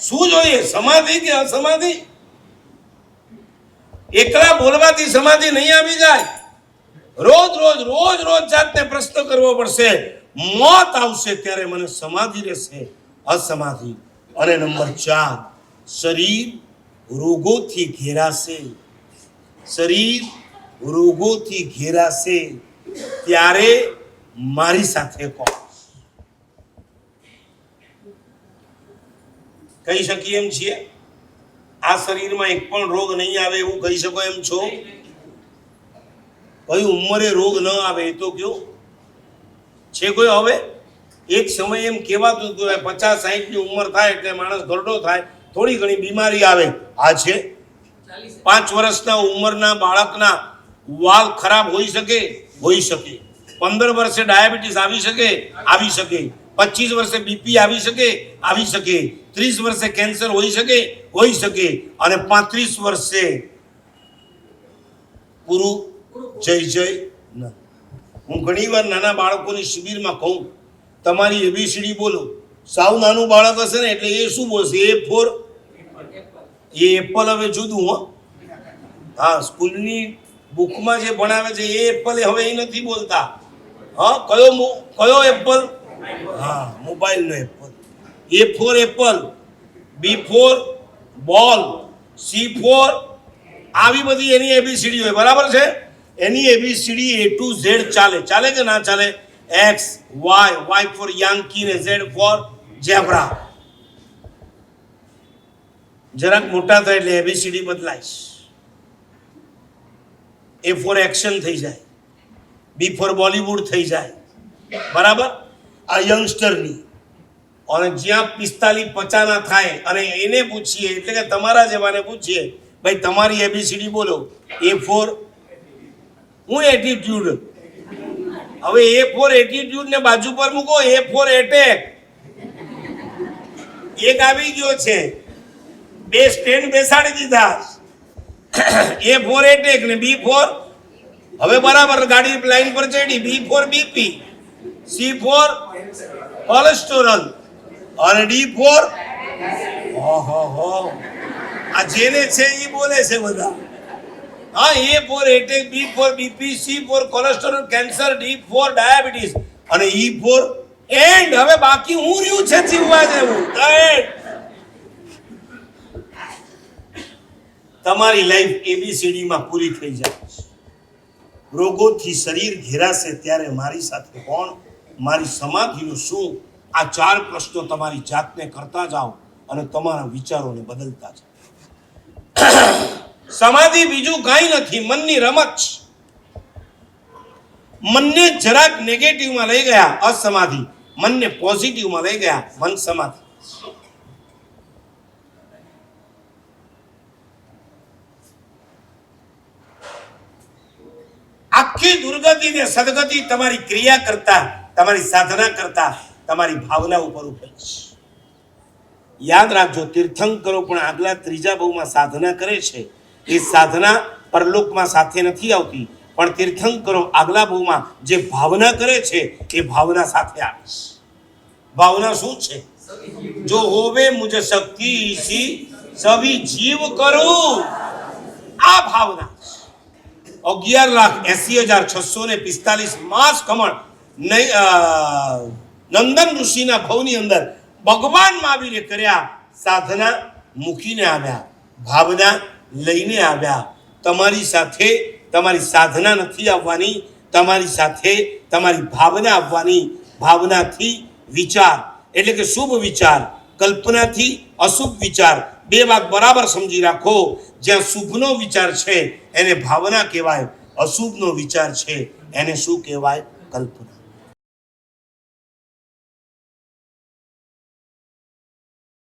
શું જોઈએ? સમાધિ કે અસમાધિ? એકલા બોલવાથી સમાધિ નહીં આવી જાય. રોજ રોજ રોજ રોજ જાતને પ્રશ્ન કરવો પડશે. મોત આવશે ત્યારે મને સમાધિ રહેશે, અસમાધિ. અને નંબર ચાર, શરીર રોગોથી ઘેરાશે. શરીર રોગોથી ઘેરાશે. ત્યારે મારી સાથે કોણ કહી શકીએ એમ છીએ? આ શરીરમાં એક પણ રોગ નહીં આવે એવું કહી શકો એમ છો? કઈ ઉંમરે રોગ ન આવે એ તો કયો? છે કોઈ હવે? એક સમય એમ કહેવાતું હતું પચાસ સાહીઠની ઉંમર થાય એટલે માણસ ઘરડો થાય. થોડી ઘણી બીમારી આવે. આ છે? પાંચ વર્ષના ઉંમરના બાળકના વાલ ખરાબ હોઈ શકે? હોઈ શકે. પંદર વર્ષે ડાયાબિટીસ આવી શકે? આવી શકે. પચીસ વર્ષે બીપી આવી શકે આવી શકે. ત્રીસ વર્ષે કેન્સર હોઈ શકે હોઈ શકે. અને પાંત્રીસ વર્ષે પૂરું જય જય હું ઘણીવાર નાના બાળકોની શિબિરમાં કહું, તમારી એબીસીડી બોલો. સાવ નાનું બાળક હશે ને, એટલે એ શું બોલશે? એ ફોર એ એપલ હવે જુદું, હો. હા, સ્કૂલની બુકમાં જે ભણાવે છે, એ એપલ હવે એ નથી બોલતા. હા, કયો કયો એપલ હા મોબાઈલનો apple A for apple B for ball C for આવી બધી એની એબીસીડી હોય, બરાબર છે? એની એબીસીડી એ ટુ ઝેડ ચાલે. ચાલે કે ના ચાલે? X Y Y for Yankee ને ઝેડ ફોર ઝેબ્રા જરાક મોટા થાય એટલે એબીસીડી બદલાઈશ. એ ફોર એક્શન થઈ જાય. બી ફોર બોલીવુડ થઈ જાય. બરાબર? આ યંગસ્ટરની અને જ્યાં પિસ્તાલીસ પચાના થાય, અને એને પૂછીએ, એટલે કે તમારા જેવાને પૂછીએ, ભાઈ, તમારી એબીસીડી બોલો. એ ફોર હું એટીટ્યુડ હવે એ ફોર એટીટ્યુડ ને બાજુ પર મૂકો, એ ફોર એટેક એક આવી ગયો છે. બે સ્ટેન્ડ બેસાડી દીધા. એ ફોર એટેક ને બી ફોર હવે બરાબર ગાડી લાઈન પર ચડી B for BP C for cholesterol અને ડી ફોર ઓહો આ જેને છે એ બોલે છે બધા હા A for attack B for BP C for cholesterol cancer D for diabetes અને ઈ ફોર એન્ડ હવે બાકી હું રહ્યું છે જીવવા જેવું એન્ડ તમારી લાઈફ એબીસીડી માં પૂરી થઈ જાય રોગોથી શરીર ઘેરાશે ત્યારે મારી સાથે કોણ મારી સમાધિનું શું આ ચાર પ્રશ્નો તમારી જાતને કરતા જાઓ અને તમારા વિચારોને બદલતા જાઓ. સમાધિ બીજું કાંઈ નથી, મનની રમત. મનને જરાક નેગેટિવમાં લઈ ગયા, અસમાધિ. મનને પોઝિટિવમાં લઈ ગયા મન સમાધિ આખી દુર્ગતિ ને સદગતિ તમારી ક્રિયા કરતા તમારી સાધના કરતા તમારી ભાવના ઉપર ઉભેલ યાદ રાખજો, તીર્થંકરો પણ આગલા ત્રીજા બહુમાં સાધના કરે છે. એ સાધના પરલોકમાં સાથે નથી આવતી, પણ તીર્થંકરો આગલા બહુમાં જે ભાવના કરે છે, એ ભાવના સાથે આવે છે. ભાવના શું છે? જો હોવે મુજ શક્તિ ઈશી, સવી જીવ કરું. આ ભાવના અગિયાર લાખ એસી હજાર છસો ને પિસ્તાલીસ માસ કમળ નંદન ઋષિના ભવની અંદર ભગવાન મહાવીરે કર્યા સાધના મૂકીને આવ્યા, ભાવના લઈને આવ્યા. તમારી સાથે તમારી સાધના નથી આવવાની, તમારી સાથે તમારી ભાવના આવવાની. ભાવનાથી વિચાર, એટલે કે શુભ વિચાર, કલ્પનાથી અશુભ વિચાર. બે વાત બરાબર સમજી રાખો, જ્યાં શુભનો વિચાર છે એને ભાવના કહેવાય, અશુભનો વિચાર છે એને શું કહેવાય? કલ્પના.